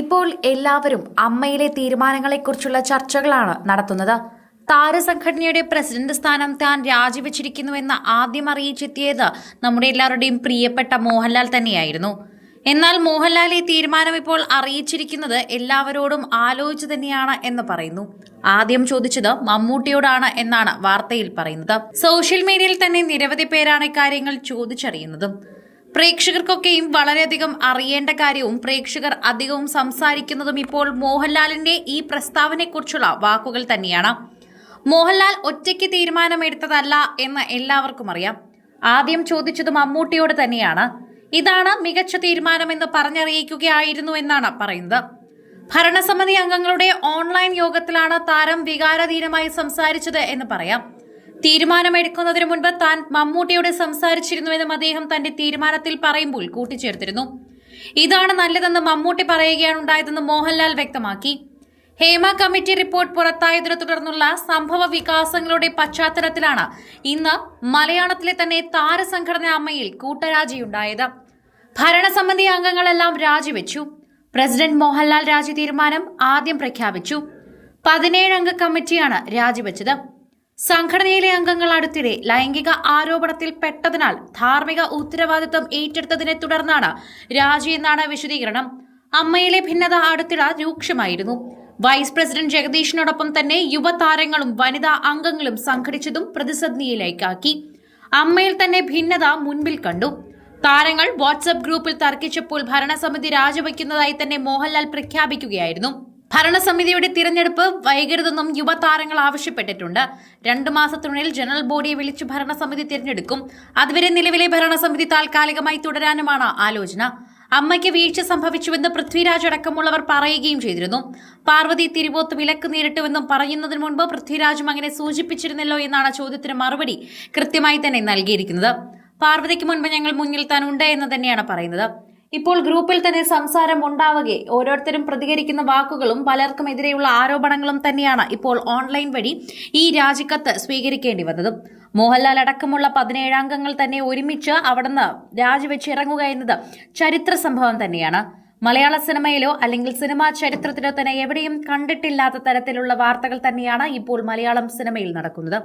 ഇപ്പോൾ എല്ലാവരും അമ്മയിലെ തീരുമാനങ്ങളെക്കുറിച്ചുള്ള ചർച്ചകളാണ് നടത്തുന്നത്. താരസംഘടനയുടെ പ്രസിഡന്റ് സ്ഥാനം താൻ രാജിവെച്ചിരിക്കുന്നുവെന്ന് ആദ്യം അറിയിച്ചെത്തിയത് നമ്മുടെ എല്ലാവരുടെയും പ്രിയപ്പെട്ട മോഹൻലാൽ തന്നെയായിരുന്നു. എന്നാൽ മോഹൻലാൽ ഈ തീരുമാനം ഇപ്പോൾ അറിയിച്ചിരിക്കുന്നത് എല്ലാവരോടും ആലോചിച്ചു തന്നെയാണ് എന്ന് പറയുന്നു. ആദ്യം ചോദിച്ചത് മമ്മൂട്ടിയോടാണ് എന്നാണ് വാർത്തയിൽ പറയുന്നത്. സോഷ്യൽ മീഡിയയിൽ തന്നെ നിരവധി പേരാണ് ഇക്കാര്യങ്ങൾ ചോദിച്ചറിയുന്നതും. പ്രേക്ഷകർക്കൊക്കെയും വളരെയധികം അറിയേണ്ട കാര്യവും പ്രേക്ഷകർ അധികവും സംസാരിക്കുന്നതും ഇപ്പോൾ മോഹൻലാലിന്റെ ഈ പ്രസ്താവനയെക്കുറിച്ചുള്ള വാക്കുകൾ തന്നെയാണ്. മോഹൻലാൽ ഒറ്റയ്ക്ക് തീരുമാനമെടുത്തതല്ല എന്ന് എല്ലാവർക്കും അറിയാം. ആദ്യം ചോദിച്ചത് മമ്മൂട്ടിയോട് തന്നെയാണ്. ഇതാണ് മികച്ച തീരുമാനമെന്ന് പറഞ്ഞറിയിക്കുകയായിരുന്നു എന്നാണ് പറയുന്നത്. ഭരണസമിതി അംഗങ്ങളുടെ ഓൺലൈൻ യോഗത്തിലാണ് താരം വികാരധീനമായി സംസാരിച്ചത് എന്ന് പറയാം. തീരുമാനമെടുക്കുന്നതിന് മുൻപ് താൻ മമ്മൂട്ടിയോട് സംസാരിച്ചിരുന്നുവെന്നും അദ്ദേഹം തന്റെ തീരുമാനത്തിൽ പറയുമ്പോൾ കൂട്ടിച്ചേർത്തിരുന്നു. ഇതാണ് നല്ലതെന്ന് മമ്മൂട്ടി പറയുകയാണ് ഉണ്ടായതെന്ന് മോഹൻലാൽ വ്യക്തമാക്കി. ഹേമ കമ്മിറ്റി റിപ്പോർട്ട് പുറത്തായതിനെ തുടർന്നുള്ള സംഭവ വികാസങ്ങളുടെ പശ്ചാത്തലത്തിലാണ് ഇന്ന് മലയാളത്തിലെ തന്നെ താരസംഘടന അമ്മയിൽ കൂട്ടരാജിയുണ്ടായത്. ഭരണസമിതി അംഗങ്ങളെല്ലാം രാജിവെച്ചു. പ്രസിഡന്റ് മോഹൻലാൽ രാജി തീരുമാനം ആദ്യം പ്രഖ്യാപിച്ചു. പതിനേഴംഗ കമ്മിറ്റിയാണ് രാജിവെച്ചത്. സംഘടനയിലെ അംഗങ്ങൾ അടുത്തിടെ ലൈംഗിക ആരോപണത്തിൽ പെട്ടതിനാൽ ധാർമ്മിക ഉത്തരവാദിത്വം ഏറ്റെടുത്തതിനെ തുടർന്നാണ് രാജി എന്നാണ് വിശദീകരണം. അമ്മയിലെ ഭിന്നത അടുത്തിടെ രൂക്ഷമായിരുന്നു. വൈസ് പ്രസിഡന്റ് ജഗദീഷിനോടൊപ്പം തന്നെ യുവതാരങ്ങളും വനിതാ അംഗങ്ങളും സംഘടിച്ചതും പ്രതിസന്ധിയിലേക്കാക്കി. അമ്മയിൽ തന്നെ ഭിന്നത മുൻപിൽ കണ്ടു. താരങ്ങൾ വാട്സ്ആപ്പ് ഗ്രൂപ്പിൽ തർക്കിച്ചപ്പോൾ ഭരണസമിതി രാജിവയ്ക്കുന്നതായി തന്നെ മോഹൻലാൽ പ്രഖ്യാപിക്കുകയായിരുന്നു. ഭരണസമിതിയുടെ തിരഞ്ഞെടുപ്പ് വൈകരുതെന്നും യുവതാരങ്ങൾ ആവശ്യപ്പെട്ടിട്ടുണ്ട്. രണ്ടു മാസത്തിനുള്ളിൽ ജനറൽ ബോഡിയെ വിളിച്ച് ഭരണസമിതി തിരഞ്ഞെടുക്കും. അതുവരെ നിലവിലെ ഭരണസമിതി താൽക്കാലികമായി തുടരാനുമാണ് ആലോചന. അമ്മയ്ക്ക് വീഴ്ച സംഭവിച്ചുവെന്ന് പൃഥ്വിരാജ് അടക്കമുള്ളവർ പറയുകയും ചെയ്തിരുന്നു. പാർവതി തിരുവോത്ത് വിലക്ക് നേരിട്ടുവെന്നും പറയുന്നതിന് മുൻപ് പൃഥ്വിരാജും അങ്ങനെ സൂചിപ്പിച്ചിരുന്നല്ലോ എന്നാണ് ചോദ്യത്തിന് മറുപടി കൃത്യമായി തന്നെ നൽകിയിരിക്കുന്നത്. പാർവതിക്ക് മുൻപ് ഞങ്ങൾ മുന്നിൽ താൻ ഉണ്ട് എന്ന് തന്നെയാണ് പറയുന്നത്. ഇപ്പോൾ ഗ്രൂപ്പിൽ തന്നെ സംസാരം ഉണ്ടാവുകയെ. ഓരോരുത്തരും പ്രതികരിക്കുന്ന വാക്കുകളും പലർക്കും എതിരെയുള്ള ആരോപണങ്ങളും തന്നെയാണ് ഇപ്പോൾ ഓൺലൈൻ വഴി ഈ രാജിക്കത്ത് സ്വീകരിക്കേണ്ടി വന്നത്. മോഹൻലാൽ അടക്കമുള്ള പതിനേഴംഗങ്ങൾ തന്നെ ഒരുമിച്ച് അവിടുന്ന് രാജിവെച്ച് ഇറങ്ങുക എന്നത് ചരിത്ര സംഭവം തന്നെയാണ്. മലയാള സിനിമയിലോ അല്ലെങ്കിൽ സിനിമാ ചരിത്രത്തിലോ തന്നെ എവിടെയും കണ്ടിട്ടില്ലാത്ത തരത്തിലുള്ള വാർത്തകൾ തന്നെയാണ് ഇപ്പോൾ മലയാളം സിനിമയിൽ നടക്കുന്നത്.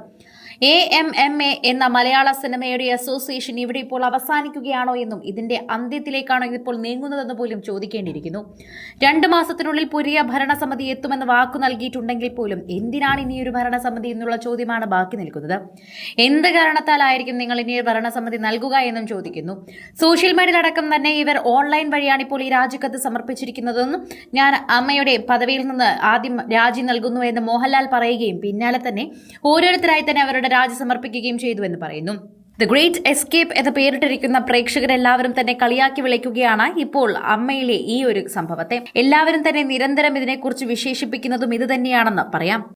എ എം എം എ എന്ന മലയാള സിനിമയുടെ അസോസിയേഷൻ ഇവിടെ ഇപ്പോൾ അവസാനിക്കുകയാണോ എന്നും ഇതിന്റെ അന്ത്യത്തിലേക്കാണോ ഇതിപ്പോൾ നീങ്ങുന്നതെന്ന് പോലും ചോദിക്കേണ്ടിയിരിക്കുന്നു. രണ്ട് മാസത്തിനുള്ളിൽ പുതിയ ഭരണസമിതി എത്തുമെന്ന് വാക്കു നൽകിയിട്ടുണ്ടെങ്കിൽ പോലും എന്തിനാണ് ഇനി ഒരു ഭരണസമിതി എന്നുള്ള ചോദ്യമാണ് ബാക്കി നിൽക്കുന്നത്. എന്ത് കാരണത്താലായിരിക്കും നിങ്ങൾ ഇനി ഒരു ഭരണസമിതി നൽകുക എന്നും ചോദിക്കുന്നു. സോഷ്യൽ മീഡിയയിലടക്കം തന്നെ ഇവർ ഓൺലൈൻ വഴിയാണ് ഇപ്പോൾ ഈ രാജിക്കത്ത് സമർപ്പിച്ചിരിക്കുന്നതെന്നും ഞാൻ അമ്മയുടെ പദവിയിൽ നിന്ന് ആദ്യം രാജി നൽകുന്നു എന്ന് മോഹൻലാൽ പറയുകയും പിന്നാലെ തന്നെ ഓരോരുത്തരായി തന്നെ അവരുടെ രാജി സമർപ്പിക്കുകയും ചെയ്തുവെന്ന് പറയുന്നു. ദ ഗ്രേറ്റ് എസ്കേപ്പ് എന്ന് പേരിട്ടിരിക്കുന്ന പ്രേക്ഷകരെല്ലാവരും തന്നെ കളിയാക്കി വിളിക്കുകയാണ് ഇപ്പോൾ അമ്മയിലെ ഈ ഒരു സംഭവത്തെ. എല്ലാവരും തന്നെ നിരന്തരം ഇതിനെക്കുറിച്ച് വിശേഷിപ്പിക്കുന്നതും ഇത് തന്നെയാണെന്ന് പറയാം.